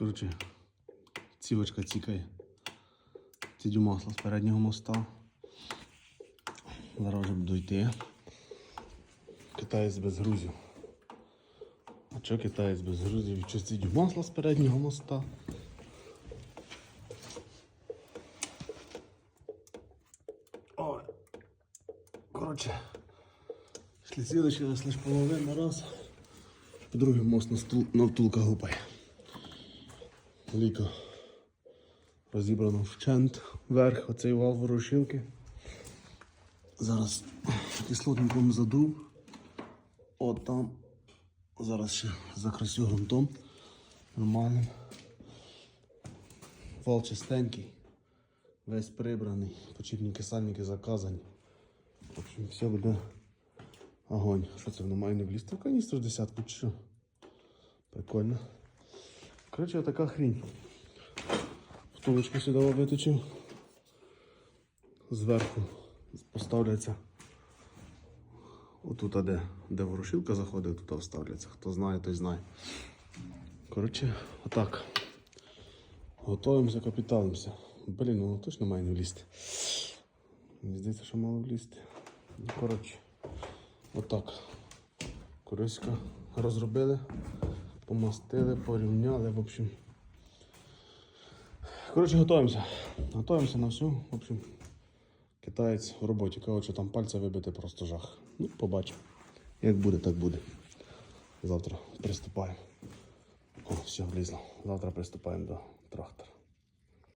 Коротше, цівочка цікає. Цідю масло з переднього моста. Зараз вже буду йти. Китаєць без грузів. А чого китаєць без грузів? Що цідю масло з переднього моста? Ой. Коротше. Шліці лишилась лише половина раз. По-друге, мост на втулка гупає. Ліко розібрано вщент вверх, оцей вал ворушилки. Зараз кислотником задув. От там. Зараз ще закрасю грунтом. Нормальним. Вал чистенький. Весь прибраний. Почіпники сальники заказані. В общем, все буде огонь. Що це воно має не влізти? В каністру десятку чи що? Прикольно. Коротше, така хрінь. Втулочку сюди виточив. Зверху поставляться. Отут, де, де ворошилка заходить, тут вставляться. Хто знає, той знає. Коротше, отак. Готуємося, капіталимося. Блін, ну точно має не влізти. Мені здається, що мало влізти. Ну, коротше, отак. Куриська розробили, помастили, порівняли, в общем. Коротше, готуємося. Готуємося на всю. В общем, китаєць в роботі. Коротше, там пальця вибити просто жах. Ну, побачимо. Як буде, так буде. Завтра приступаємо. О, все, влізло. Завтра приступаємо до трактора.